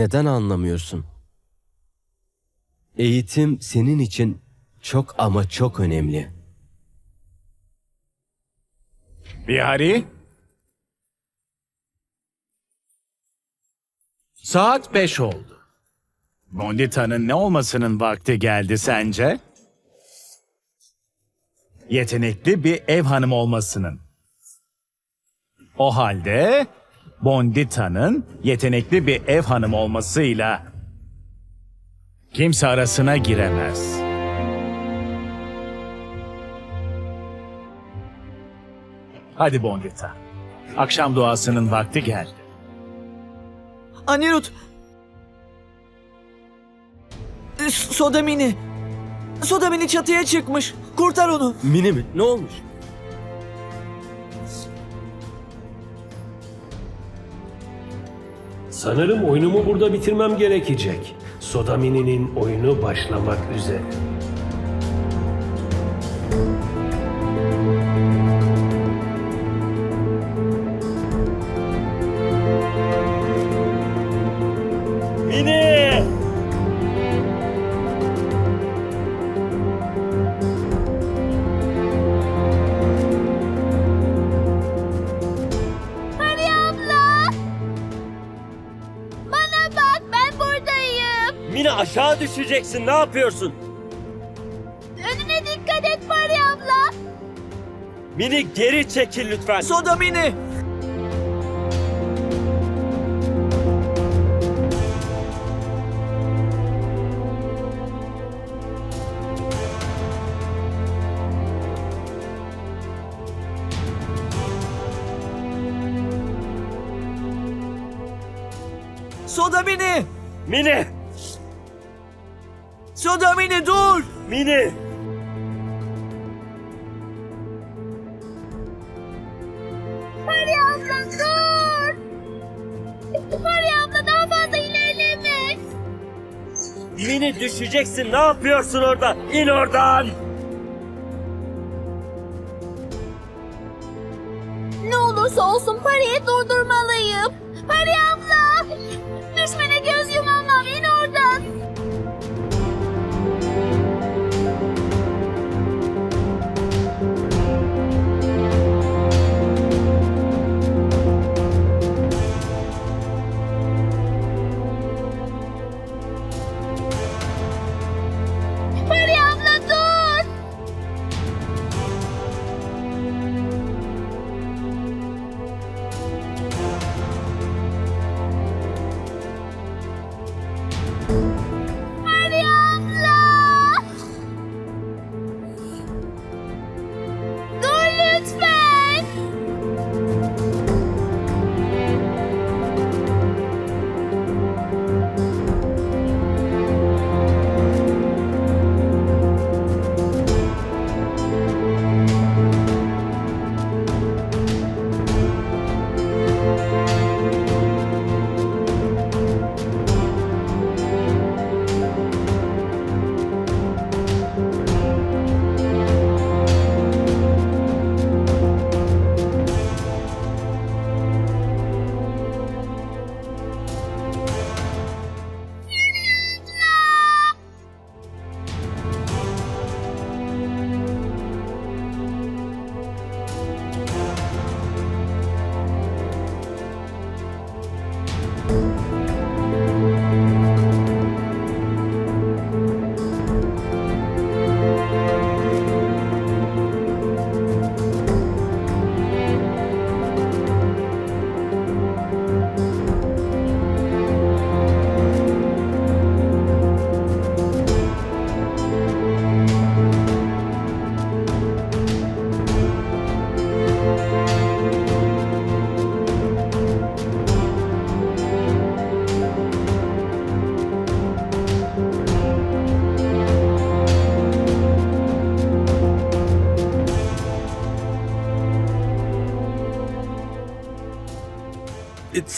Neden anlamıyorsun? Eğitim senin için çok ama çok önemli. Bihari? Saat beş oldu. Bondita'nın ne olmasının vakti geldi sence? Yetenekli bir ev hanımı olmasının. O halde Bondita'nın yetenekli bir ev hanımı olmasıyla kimse arasına giremez. Hadi Bondita. Akşam duasının vakti geldi. Anirut. Sodamini. Sodamini çatıya çıkmış. Kurtar onu. Mini mi? Ne olmuş? Sanırım oyunumu burada bitirmem gerekecek. Sodamini'nin oyunu başlamak üzere. Aşağı düşeceksin. Ne yapıyorsun? Önüne dikkat et Pari abla. Mini geri çekil lütfen. Sodamini. Sodamini. Mini! Sodamini dur. Mini! Pari abla dur. Pari abla daha fazla ilerleme. Mini düşeceksin. Ne yapıyorsun orada? İn oradan! Ne olursa olsun Pari'yi durdurmalıyım. Pari abla! Düşmene göz yumamam in oradan.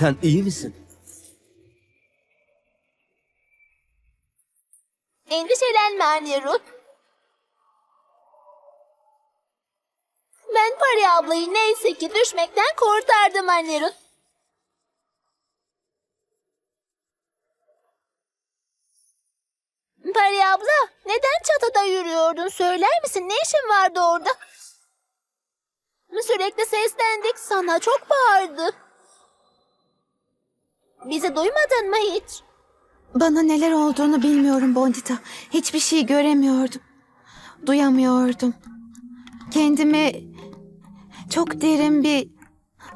Sen iyi misin? Endişelenme anne Ruth. Ben Pari ablayı neyse ki düşmekten kurtardım anne Ruth. Pari abla neden çatıda yürüyordun söyler misin? Ne işin vardı orada? Sürekli seslendik sana çok bağırdı. Bizi duymadın mı hiç? Bana neler olduğunu bilmiyorum Bondita. Hiçbir şey göremiyordum. Duyamıyordum. Kendimi çok derin bir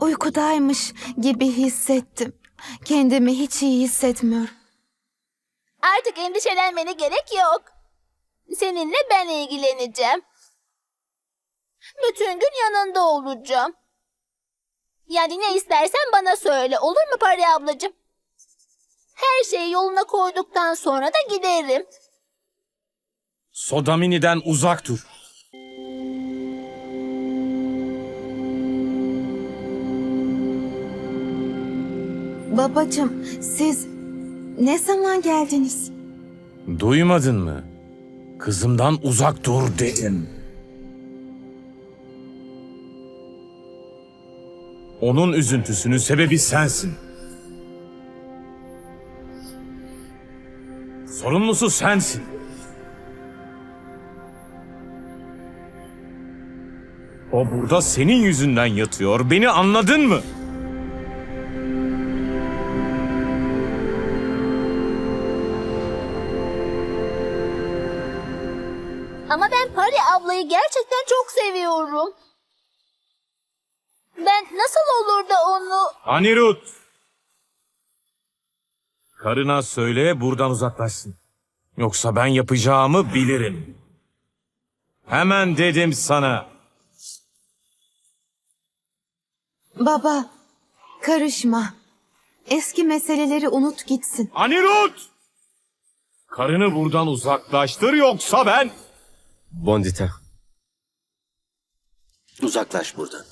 uykudaymış gibi hissettim. Kendimi hiç iyi hissetmiyorum. Artık endişelenmene gerek yok. Seninle ben ilgileneceğim. Bütün gün yanında olacağım. Yani ne istersen bana söyle olur mu Pari ablacığım? Her şeyi yoluna koyduktan sonra da giderim. Sodamini'den uzak dur. Babacım siz ne zaman geldiniz? Duymadın mı? Kızımdan uzak dur dedim. Onun üzüntüsünün sebebi sensin. Sorumlusu sensin. O burada senin yüzünden yatıyor. Beni anladın mı? Ama ben Pari ablayı gerçekten çok seviyorum. Nasıl olur da onu... Anirut! Karına söyle buradan uzaklaşsın. Yoksa ben yapacağımı bilirim. Hemen dedim sana. Baba, karışma. Eski meseleleri unut gitsin. Anirut! Karını buradan uzaklaştır yoksa ben... Bondita. Uzaklaş buradan.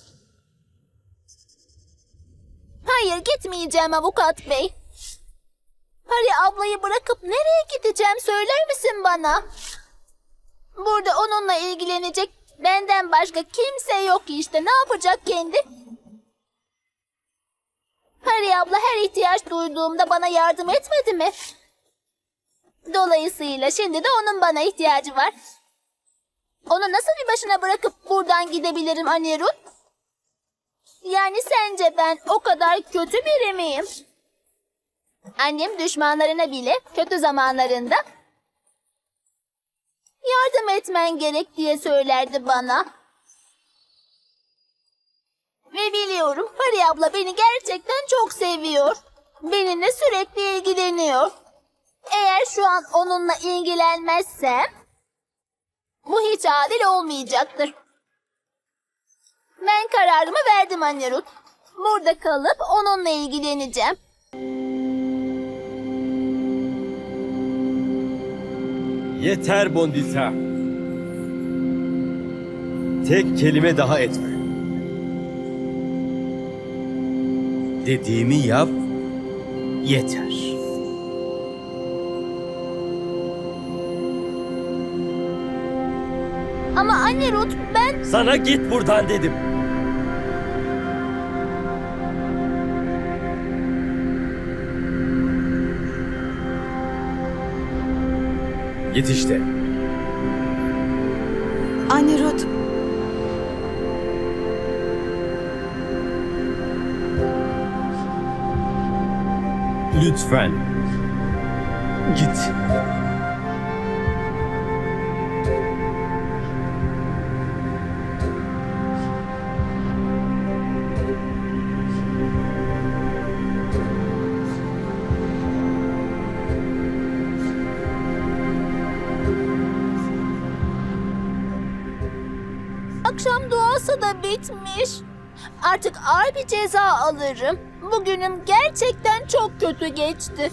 Hayır gitmeyeceğim avukat bey. Pari ablayı bırakıp nereye gideceğim söyler misin bana? Burada onunla ilgilenecek benden başka kimse yok işte. Ne yapacak kendi? Pari abla her ihtiyaç duyduğumda bana yardım etmedi mi? Dolayısıyla şimdi de onun bana ihtiyacı var. Onu nasıl bir başına bırakıp buradan gidebilirim Anirut? Yani sence ben o kadar kötü biri miyim? Annem düşmanlarına bile kötü zamanlarında yardım etmen gerek diye söylerdi bana. Ve biliyorum Pari abla beni gerçekten çok seviyor. Benimle sürekli ilgileniyor. Eğer şu an onunla ilgilenmezsem bu hiç adil olmayacaktır. Ben kararımı verdim anne Ruth. Burada kalıp onunla ilgileneceğim. Yeter Bondita. Tek kelime daha etme. Dediğimi yap. Yeter. Ama anne Ruth ben... Sana git buradan dedim. Git işte. Anirut, Lütfen. Git. Bitmiş. Artık ağır bir ceza alırım. Bugünüm gerçekten çok kötü geçti.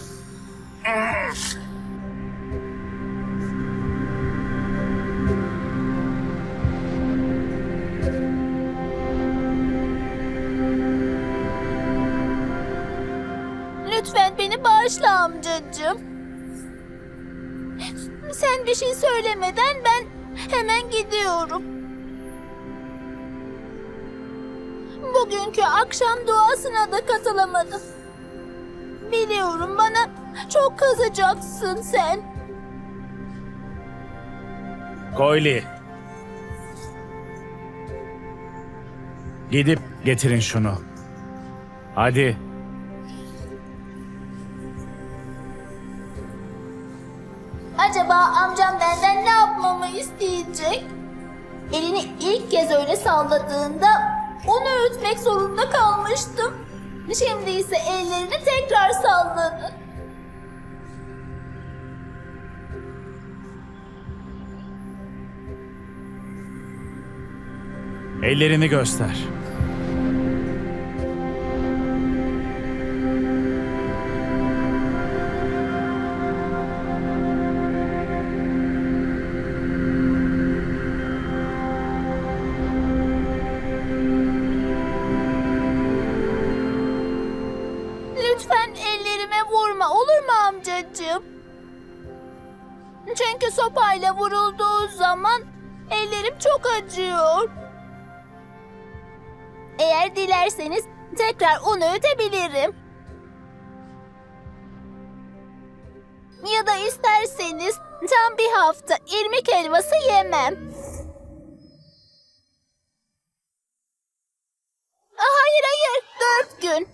Lütfen beni bağışla amcacığım. Sen bir şey söylemeden ben hemen gidiyorum. Bugünkü akşam duasına da katılamadım. Biliyorum bana çok kızacaksın sen. Koyli. Gidip getirin şunu. Hadi. Acaba amcam benden ne yapmamı isteyecek? Elini ilk kez öyle salladığında onu öğütmek zorunda kalmıştım. Şimdi ise ellerini tekrar salladı. Ellerini göster. Amcacığım? Çünkü sopayla vurulduğu zaman ellerim çok acıyor. Eğer dilerseniz tekrar un öğütebilirim. Ya da isterseniz tam bir hafta irmik helvası yemem. Hayır hayır dört gün.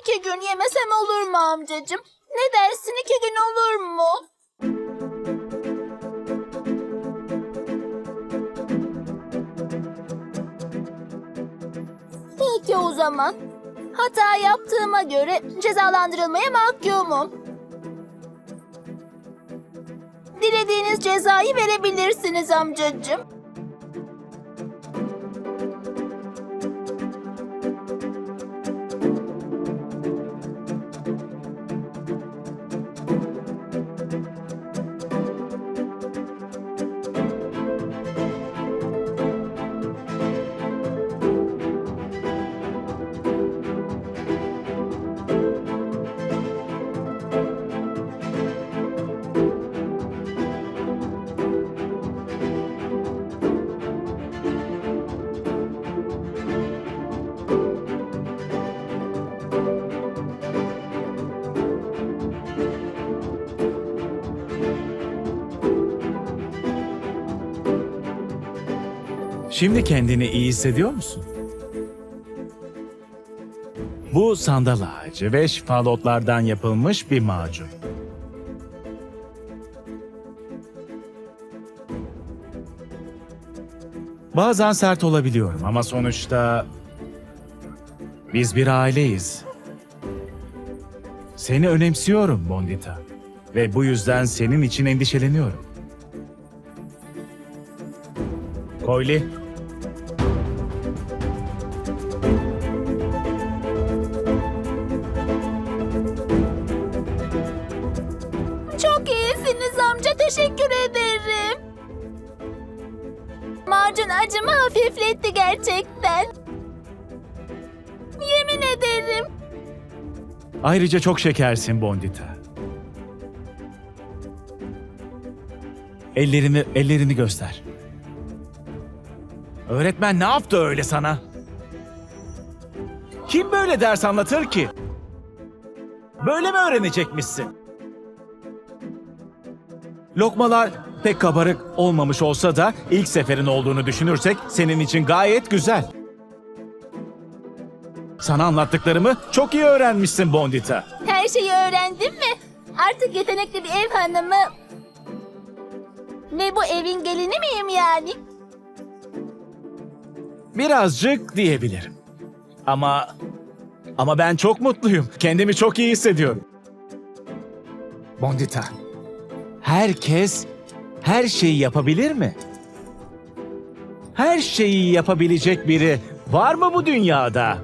İki gün yemesem olur mu amcacığım? Ne dersin iki gün olur mu? Peki o zaman. Hata yaptığıma göre cezalandırılmaya mahkumum. Dilediğiniz cezayı verebilirsiniz amcacığım. Şimdi kendini iyi hissediyor musun? Bu sandal ağacı ve şifalı otlardan yapılmış bir macun. Bazen sert olabiliyorum ama sonuçta biz bir aileyiz. Seni önemsiyorum Bondita ve bu yüzden senin için endişeleniyorum. Koyli. Acımı hafifletti gerçekten. Yemin ederim. Ayrıca çok şekersin Bondita. Ellerini, ellerini göster. Öğretmen ne yaptı öyle sana? Kim böyle ders anlatır ki? Böyle mi öğrenecekmişsin? Lokmalar pek kabarık olmamış olsa da ilk seferin olduğunu düşünürsek senin için gayet güzel. Sana anlattıklarımı çok iyi öğrenmişsin Bondita. Her şeyi öğrendim mi? Artık yetenekli bir ev hanımı ve bu evin gelini miyim yani? Birazcık diyebilirim. Ama ama ben çok mutluyum. Kendimi çok iyi hissediyorum. Bondita. Herkes her şeyi yapabilir mi? Her şeyi yapabilecek biri var mı bu dünyada?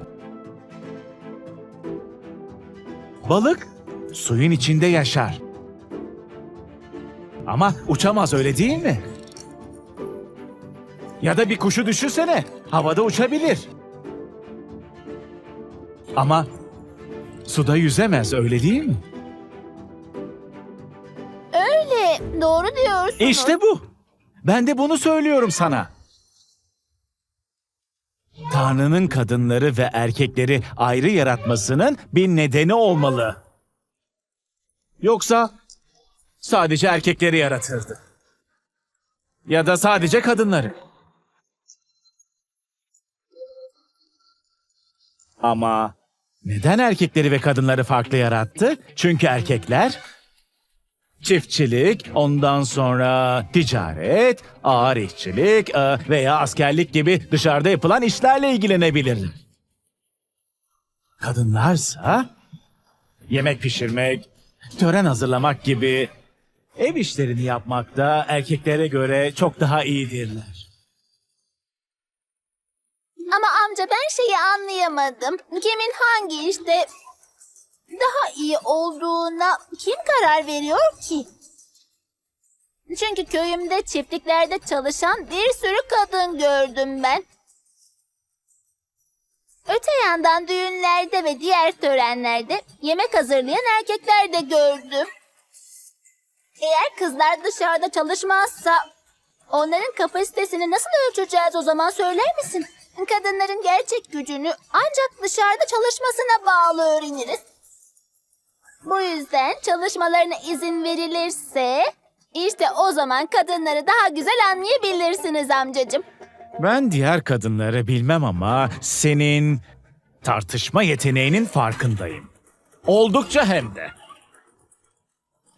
Balık suyun içinde yaşar. Ama uçamaz öyle değil mi? Ya da bir kuşu düşünsene. Havada uçabilir. Ama suda yüzemez öyle değil mi? Doğru diyorsunuz. İşte bu. Ben de bunu söylüyorum sana. Tanrı'nın kadınları ve erkekleri ayrı yaratmasının bir nedeni olmalı. Yoksa sadece erkekleri yaratırdı. Ya da sadece kadınları. Ama neden erkekleri ve kadınları farklı yarattı? Çünkü erkekler çiftçilik, ondan sonra ticaret, ağır işçilik e, veya askerlik gibi dışarıda yapılan işlerle ilgilenebilirler. Kadınlarsa yemek pişirmek, tören hazırlamak gibi ev işlerini yapmakta erkeklere göre çok daha iyidirler. Ama amca ben şeyi anlayamadım. Kimin hangi işte daha iyi olduğuna kim karar veriyor ki? Çünkü köyümde çiftliklerde çalışan bir sürü kadın gördüm ben. Öte yandan düğünlerde ve diğer törenlerde yemek hazırlayan erkekler de gördüm. Eğer kızlar dışarıda çalışmazsa onların kapasitesini nasıl ölçeceğiz o zaman söyler misin? Kadınların gerçek gücünü ancak dışarıda çalışmasına bağlı öğreniriz. Bu yüzden çalışmalarına izin verilirse işte o zaman kadınları daha güzel anlayabilirsiniz amcacığım. Ben diğer kadınları bilmem ama senin tartışma yeteneğinin farkındayım. Oldukça hem de.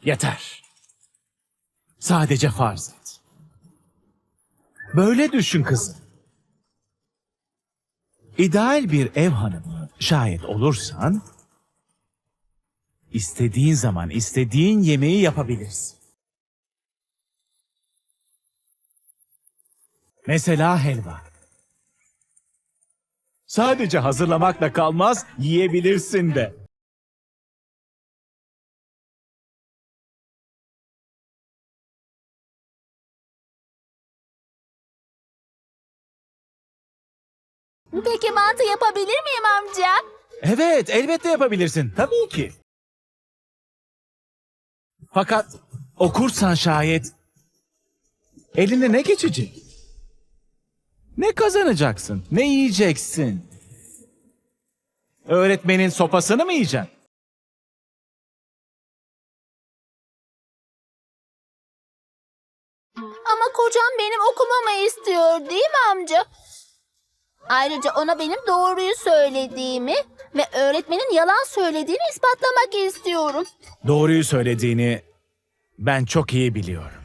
Yeter. Sadece farz et. Böyle düşün kızım. İdeal bir ev hanımı şayet olursan istediğin zaman istediğin yemeği yapabilirsin. Mesela helva. Sadece hazırlamakla kalmaz, yiyebilirsin de. Peki mantı yapabilir miyim amca? Evet, elbette yapabilirsin. Tabii ki. Fakat okursan şayet eline ne geçecek? Ne kazanacaksın? Ne yiyeceksin? Öğretmenin sopasını mı yiyeceksin? Ama kocam benim okumamı istiyor değil mi amca? Ayrıca ona benim doğruyu söylediğimi ve öğretmenin yalan söylediğini ispatlamak istiyorum. Doğruyu söylediğini ben çok iyi biliyorum.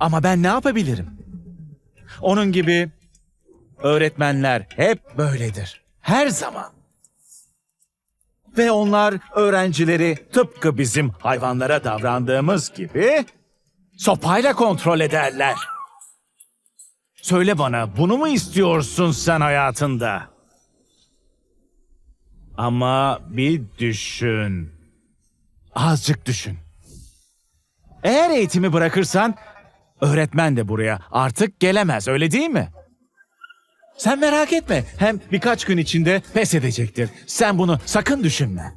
Ama ben ne yapabilirim? Onun gibi öğretmenler hep böyledir. Her zaman. Ve onlar öğrencileri tıpkı bizim hayvanlara davrandığımız gibi sopayla kontrol ederler. Söyle bana bunu mu istiyorsun sen hayatında? Ama bir düşün. Azıcık düşün. Eğer eğitimi bırakırsan öğretmen de buraya artık gelemez öyle değil mi? Sen merak etme. Hem birkaç gün içinde pes edecektir. Sen bunu sakın düşünme.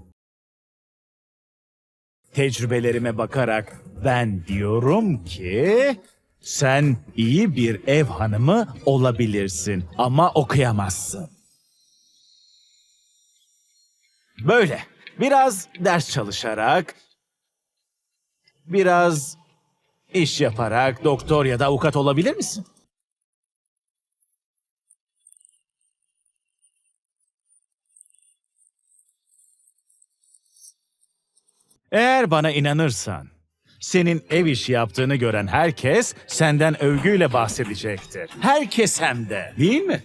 Tecrübelerime bakarak ben diyorum ki sen iyi bir ev hanımı olabilirsin ama okuyamazsın. Böyle. Biraz ders çalışarak, biraz iş yaparak doktor ya da avukat olabilir misin? Eğer bana inanırsan, senin ev işi yaptığını gören herkes senden övgüyle bahsedecektir. Herkes hem de. Değil mi?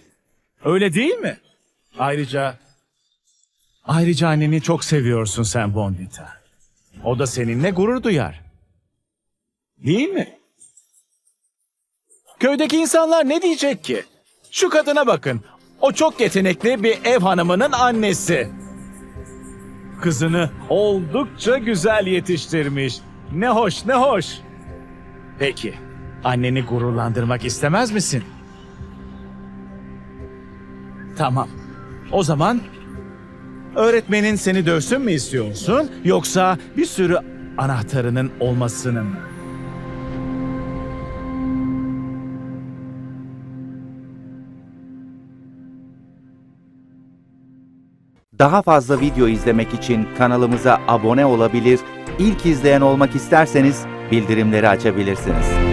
Öyle değil mi? Ayrıca Ayrıca anneni çok seviyorsun sen Bondita. O da seninle gurur duyar. Değil mi? Köydeki insanlar ne diyecek ki? Şu kadına bakın. O çok yetenekli bir ev hanımının annesi. Kızını oldukça güzel yetiştirmiş. Ne hoş, ne hoş. Peki, anneni gururlandırmak istemez misin? Tamam. O zaman Öğretmenin seni dövsün mü istiyorsun yoksa bir sürü anahtarının olmasını mı? Daha fazla video izlemek için kanalımıza abone olabilir, ilk izleyen olmak isterseniz bildirimleri açabilirsiniz.